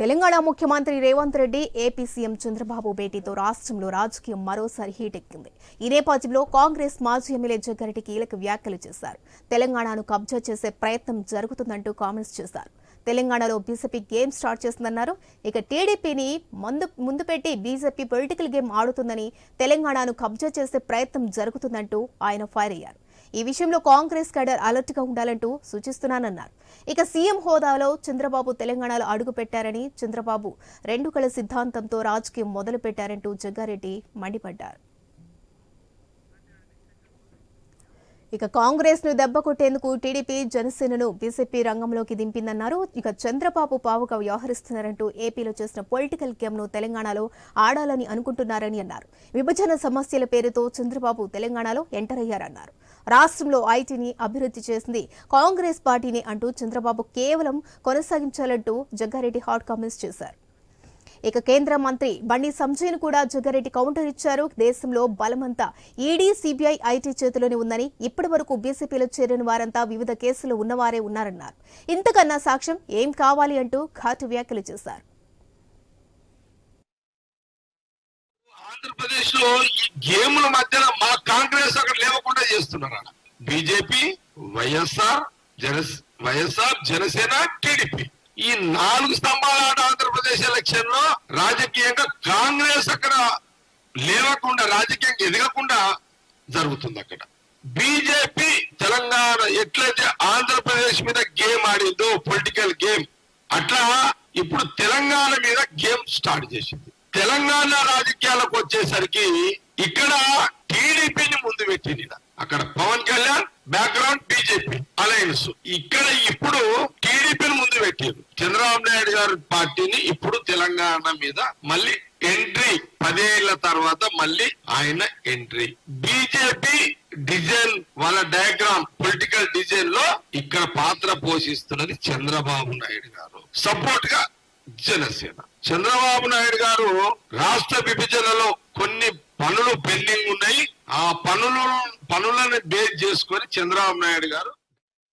తెలంగాణ ముఖ్యమంత్రి Revanth Reddy AP CM Chandrababu భేటీతో రాష్ట్రంలో రాజకీయం మరోసారి హీట్ ఎక్కింది. ఈ నేపథ్యంలో కాంగ్రెస్ మాజీ ఎమ్మెల్యే జగ్గారెడ్డి కీలక వ్యాఖ్యలు చేశారు. తెలంగాణను కబ్జా చేసే ప్రయత్నం జరుగుతుందంటూ కామెంట్స్ చేశారు. తెలంగాణలో బీజేపీ గేమ్ స్టార్ట్ చేస్తుందన్నారు. ఇక టీడీపీని ముందు ముందు పెట్టి బీజేపీ పొలిటికల్ గేమ్ ఆడుతుందని తెలంగాణను కబ్జా చేసే ప్రయత్నం జరుగుతుందంటూ ఆయన ఫైర్ అయ్యారు. ఈ విషయంలో కాంగ్రెస్ కేడర్ అలర్ట్గా ఉండాలంటూ సూచిస్తున్నానన్నారు. ఇక సీఎం హోదాలో చంద్రబాబు తెలంగాణలో అడుగు పెట్టారని చంద్రబాబు రెండు కళ సిద్ధాంతంతో రాజకీయం మొదలు పెట్టారంటూ జగ్గారెడ్డి మండిపడ్డారు. ఇక కాంగ్రెస్ను దెబ్బ కొట్టేందుకు టీడీపీ జనసేనను బీజేపీ రంగంలోకి దింపిందన్నారు. ఇక చంద్రబాబు పావుగా వ్యవహరిస్తున్నారంటూ ఏపీలో చేసిన పొలిటికల్ గేమ్ను తెలంగాణలో ఆడాలని అనుకుంటున్నారని అన్నారు. విభజన సమస్యల పేరుతో చంద్రబాబు తెలంగాణలో ఎంటర్ అయ్యారన్నారు. రాష్ట్రంలో ఐటీని అభివృద్ధి చేసింది కాంగ్రెస్ పార్టీని అంటూ చంద్రబాబు కేవలం కొనసాగించాలంటూ జగ్గారెడ్డి హాట్ కామెంట్స్ చేశారు. ఇక కేంద్ర మంత్రి బండి సంజయ్ను కూడా జగ్గారెడ్డి కౌంటర్ ఇచ్చారు. దేశంలో బలమంతా ఈడీ సిబిఐ ఐటీ చేతిలోనే ఉందని ఇప్పటి వరకు బీసీపీలో చేరిన వారంతా వివిధ కేసులు ఉన్నవారే ఉన్నారన్నారు. ఇంతకన్నా సాక్ష్యం ఏం కావాలి అంటూ ఘాటు వ్యాఖ్యలు చేశారు. ఆంధ్రప్రదేశ్లో ఈ గేమ్ల మధ్యన మా కాంగ్రెస్ అక్కడ లేవకుండా చేస్తున్నారు? బీజేపీ వైఎస్ఆర్ జన వైఎస్ఆర్ జనసేన టీడీపీ. ఈ నాలుగు స్తంభాల ఆట ఆంధ్రప్రదేశ్ ఎలక్షన్లో రాజకీయంగా కాంగ్రెస్ అక్కడ లేవకుండా రాజకీయంగా ఎదగకుండా జరుగుతుంది అక్కడ. బీజేపీ తెలంగాణ ఎట్లయితే ఆంధ్రప్రదేశ్ మీద గేమ్ ఆడిందో పొలిటికల్ గేమ్ అట్లా ఇప్పుడు తెలంగాణ మీద గేమ్ స్టార్ట్ చేసింది. తెలంగాణ రాజకీయాలకు వచ్చేసరికి ఇక్కడ టీడీపీని ముందు పెట్టింది. అక్కడ Pawan Kalyan background BJP alliance. ఇక్కడ ఇప్పుడు టీడీపీని ముందు పెట్టారు చంద్రబాబు నాయుడు గారి పార్టీని ఇప్పుడు తెలంగాణ మీద మళ్ళీ ఎంట్రీ పదేళ్ళ తర్వాత మళ్ళీ ఆయన ఎంట్రీ. బీజేపీ డిజైన్ వాళ్ళ డయాగ్రామ్ పొలిటికల్ డిజైన్లో ఇక్కడ పాత్ర పోషిస్తున్నది చంద్రబాబు నాయుడు గారు. సపోర్ట్గా జనసేన. చంద్రబాబు నాయుడు గారు రాష్ట్ర విభజనలో కొన్ని పనులు పెండింగ్ ఉన్నాయి. ఆ పనులు పనులను బేస్ చేసుకొని చంద్రబాబు నాయుడు గారు